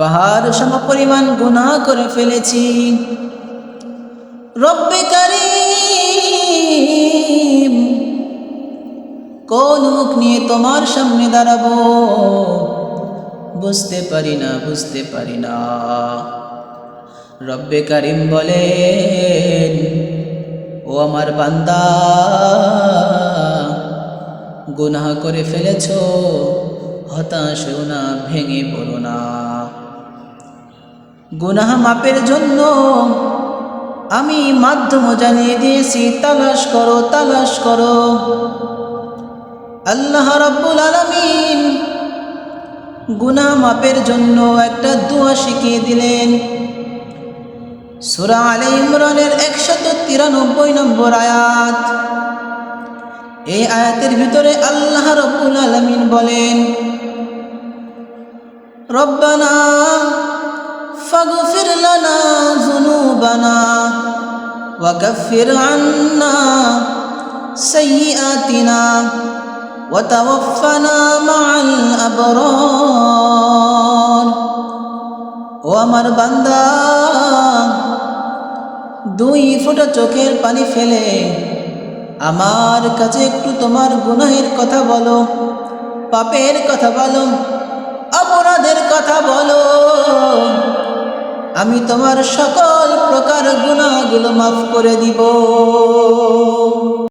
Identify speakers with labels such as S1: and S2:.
S1: পাহাড় সম পরিমাণ গুনাহ করে ফেলেছি। রব্বে কারিম, কোন মুখ নিয়ে তোমার সামনে দাঁড়াবো? বুঝতে পারি না, বুঝতে পারি না। রব্বে কারিম বলেন, ও আমার বান্দা, গুনাহ করে ফেলেছ, হতাশ না, ভেঙে পড়ো না। গুনাহ মাপের জন্য আমি মাধ্যম জানিয়ে দিয়েছি, তালাশ করো তালাশ করো। আল্লাহ রাব্বুল আলামিন গুনাহ মাপের জন্য একটা দোয়া শিখিয়ে দিলেন। সূরা আলে ইমরানের একশত তিরানব্বই নম্বর আয়াত। এই আয়াতের ভিতরে আল্লাহ রব্বুল আলামিন বলেন, রব্বানা ফাগফির লানা যুনুবানা ওয়াকাফির আন্না সাইয়্যাতিনা ওয়াতাওয়াফানা মাআল আবরার ও আমার বান্দা, দুই ফোঁটা চোখের পানি ফেলে আমার কাছে একটু তোমার গুনাহের কথা বলো, পাপের কথা বলো, অপরাধের কথা বলো। আমি তোমার সকল প্রকার গুণাগুলো মাফ করে দিব।